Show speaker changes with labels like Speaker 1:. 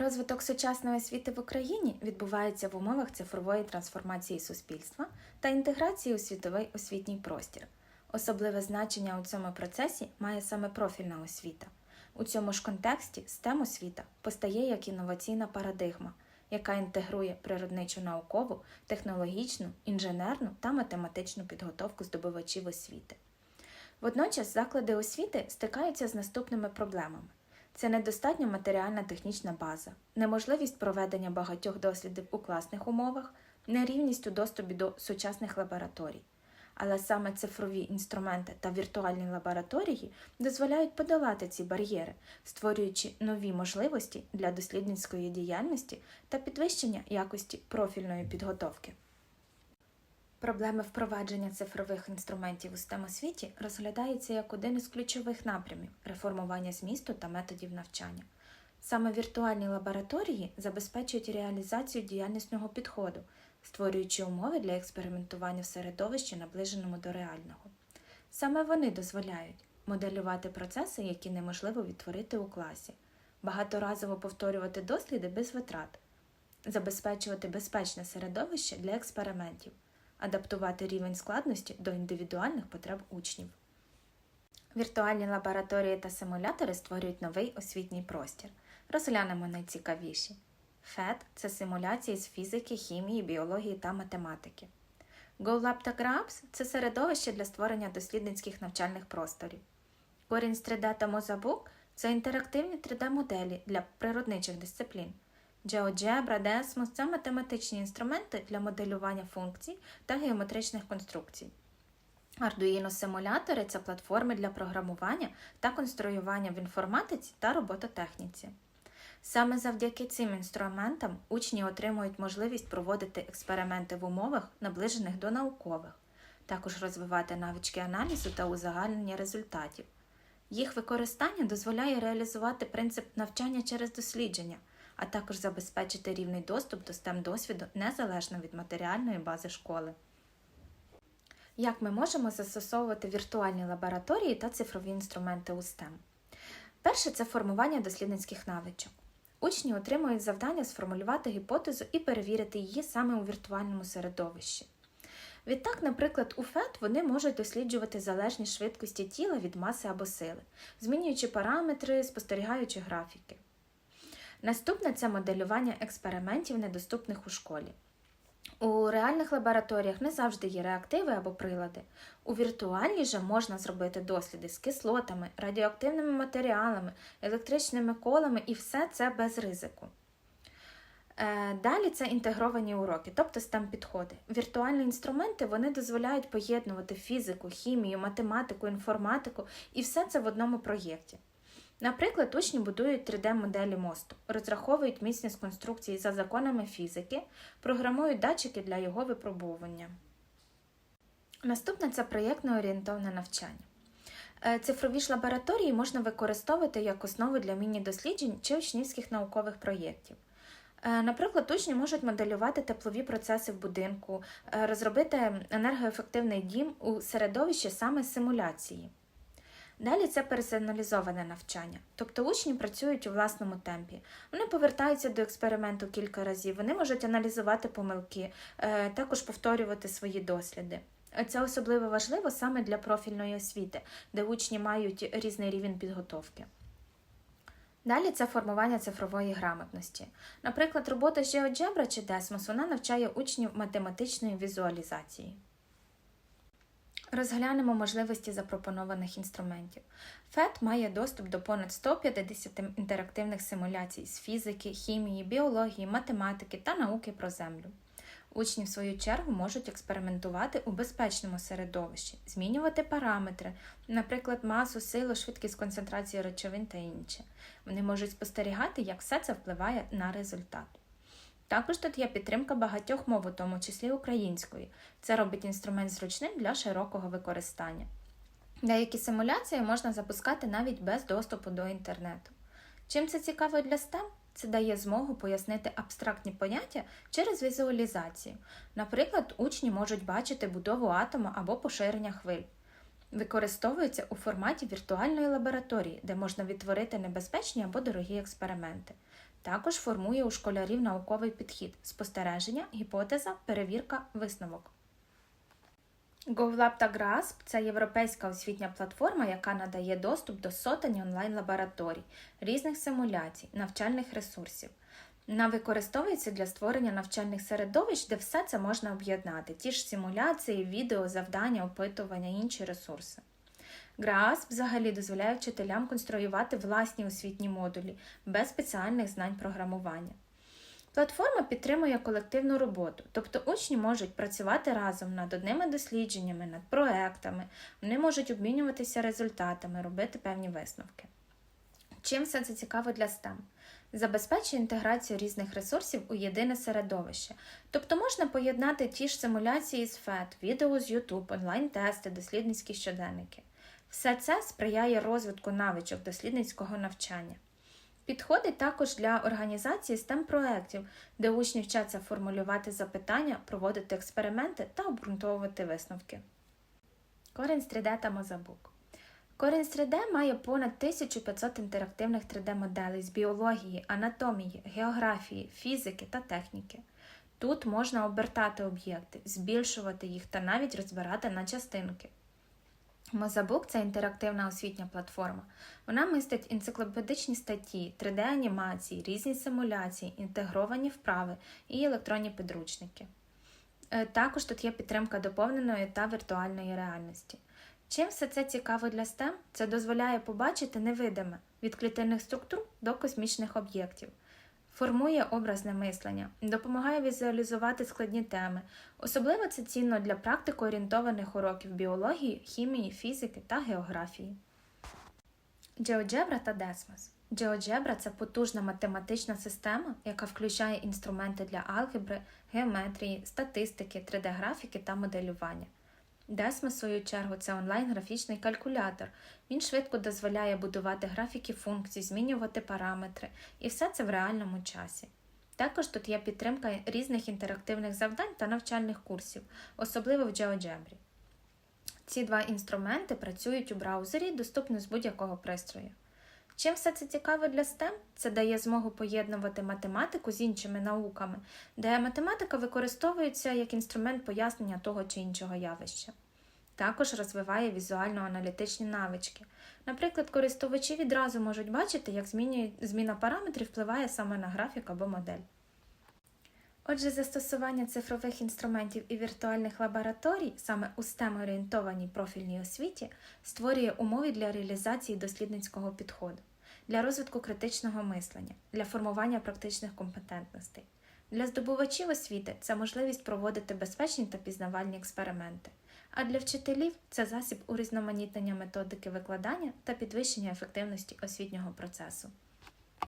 Speaker 1: Розвиток сучасної освіти в Україні відбувається в умовах цифрової трансформації суспільства та інтеграції у світовий освітній простір. Особливе значення у цьому процесі має саме профільна освіта. У цьому ж контексті STEM освіта постає як інноваційна парадигма, яка інтегрує природничу наукову, технологічну, інженерну та математичну підготовку здобувачів освіти. Водночас заклади освіти стикаються з наступними проблемами. Це недостатня матеріальна технічна база, неможливість проведення багатьох дослідів у класних умовах, нерівність у доступі до сучасних лабораторій. Але саме цифрові інструменти та віртуальні лабораторії дозволяють подолати ці бар'єри, створюючи нові можливості для дослідницької діяльності та підвищення якості профільної підготовки. Проблеми впровадження цифрових інструментів у STEM освіті розглядаються як один із ключових напрямів реформування змісту та методів навчання. Саме віртуальні лабораторії забезпечують реалізацію діяльнісного підходу, створюючи умови для експериментування в середовищі, наближеному до реального. Саме вони дозволяють моделювати процеси, які неможливо відтворити у класі, багаторазово повторювати досліди без витрат, забезпечувати безпечне середовище для експериментів адаптувати рівень складності до індивідуальних потреб учнів. Віртуальні лабораторії та симулятори створюють новий освітній простір. Розглянемо найцікавіші. FET – це симуляції з фізики, хімії, біології та математики. GoLab та Grabs – це середовище для створення дослідницьких навчальних просторів. Корінь з 3D та Mozabook – це інтерактивні 3D-моделі для природничих дисциплін. GeoGebra, Desmos – це математичні інструменти для моделювання функцій та геометричних конструкцій. Arduino симулятори це платформи для програмування та конструювання в інформатиці та робототехніці. Саме завдяки цим інструментам учні отримують можливість проводити експерименти в умовах, наближених до наукових, також розвивати навички аналізу та узагальнення результатів. Їх використання дозволяє реалізувати принцип навчання через дослідження а також забезпечити рівний доступ до STEM досвіду незалежно від матеріальної бази школи. Як ми можемо застосовувати віртуальні лабораторії та цифрові інструменти у STEM? Перше це формування дослідницьких навичок. Учні отримують завдання сформулювати гіпотезу і перевірити її саме у віртуальному середовищі. Відтак, наприклад, у ФЕТ вони можуть досліджувати залежність швидкості тіла від маси або сили, змінюючи параметри, спостерігаючи графіки. Наступне це моделювання експериментів, недоступних у школі. У реальних лабораторіях не завжди є реактиви або прилади. У віртуальній же можна зробити досліди з кислотами, радіоактивними матеріалами, електричними колами і все це без ризику. Е, далі це інтегровані уроки, тобто stem підходи. Віртуальні інструменти вони дозволяють поєднувати фізику, хімію, математику, інформатику і все це в одному проєкті. Наприклад, учні будують 3D-моделі мосту, розраховують міцність конструкції за законами фізики, програмують датчики для його випробовування. Наступне це проєктно орієнтовне навчання. Е, цифрові ж лабораторії можна використовувати як основу для міні-досліджень чи учнівських наукових проєктів. Е, наприклад, учні можуть моделювати теплові процеси в будинку, е, розробити енергоефективний дім у середовищі саме симуляції. Далі це персоналізоване навчання, тобто учні працюють у власному темпі. Вони повертаються до експерименту кілька разів, вони можуть аналізувати помилки, е, також повторювати свої досліди. Це особливо важливо саме для профільної освіти, де учні мають різний рівень підготовки. Далі це формування цифрової грамотності. Наприклад, робота GeoGebra чи Desmos вона навчає учнів математичної візуалізації. Розглянемо можливості запропонованих інструментів. FET має доступ до понад 150 інтерактивних симуляцій з фізики, хімії, біології, математики та науки про землю. Учні, в свою чергу, можуть експериментувати у безпечному середовищі, змінювати параметри, наприклад, масу, силу, швидкість концентрації речовин та інше. Вони можуть спостерігати, як все це впливає на результат. Також тут є підтримка багатьох мов, у тому числі української. Це робить інструмент зручним для широкого використання. Деякі симуляції можна запускати навіть без доступу до інтернету. Чим це цікаво для STEM? Це дає змогу пояснити абстрактні поняття через візуалізацію. Наприклад, учні можуть бачити будову атома або поширення хвиль. Використовується у форматі віртуальної лабораторії, де можна відтворити небезпечні або дорогі експерименти. Також формує у школярів науковий підхід, спостереження, гіпотеза, перевірка, висновок. GovLab та GRASP – це європейська освітня платформа, яка надає доступ до сотень онлайн-лабораторій, різних симуляцій, навчальних ресурсів. Вона використовується для створення навчальних середовищ, де все це можна об'єднати: ті ж симуляції, відео, завдання, опитування, інші ресурси. GRASP взагалі дозволяє вчителям конструювати власні освітні модулі без спеціальних знань програмування. Платформа підтримує колективну роботу, тобто учні можуть працювати разом над одними дослідженнями, над проектами, вони можуть обмінюватися результатами, робити певні висновки. Чим все це цікаво для STEM? Забезпечує інтеграцію різних ресурсів у єдине середовище, тобто можна поєднати ті ж симуляції з FET, відео з YouTube, онлайн-тести, дослідницькі щоденники. Все це сприяє розвитку навичок дослідницького навчання. Підходить також для організації STEM проєктів, де учні вчаться формулювати запитання, проводити експерименти та обґрунтовувати висновки. Корінь 3D та Мозабук. Корінь 3D має понад 1500 інтерактивних 3D-моделей з біології, анатомії, географії, фізики та техніки. Тут можна обертати об'єкти, збільшувати їх та навіть розбирати на частинки. Мозабук це інтерактивна освітня платформа. Вона містить енциклопедичні статті, 3D-анімації, різні симуляції, інтегровані вправи і електронні підручники. Е, Також тут є підтримка доповненої та віртуальної реальності. Чим все це цікаво для STEM? Це дозволяє побачити невидиме від клітинних структур до космічних об'єктів, формує образне мислення, допомагає візуалізувати складні теми. Особливо це цінно для практико-орієнтованих уроків біології, хімії, фізики та географії. GeoGebra та Desmos. GeoGebra – це потужна математична система, яка включає інструменти для алгебри, геометрії, статистики, 3D-графіки та моделювання. Desmos, в свою чергу, це онлайн-графічний калькулятор. Він швидко дозволяє будувати графіки функцій, змінювати параметри, і все це в реальному часі. Також тут є підтримка різних інтерактивних завдань та навчальних курсів, особливо в GeoGebra. Ці два інструменти працюють у браузері, доступні з будь-якого пристрою. Чим все це цікаво для STEM? Це дає змогу поєднувати математику з іншими науками, де математика використовується як інструмент пояснення того чи іншого явища. Також розвиває візуально-аналітичні навички. Наприклад, користувачі відразу можуть бачити, як зміна параметрів впливає саме на графік або модель. Отже, застосування цифрових інструментів і віртуальних лабораторій саме у STEM-орієнтованій профільній освіті створює умови для реалізації дослідницького підходу, для розвитку критичного мислення, для формування практичних компетентностей. Для здобувачів освіти це можливість проводити безпечні та пізнавальні експерименти, а для вчителів це засіб урізноманітнення методики викладання та підвищення ефективності освітнього процесу.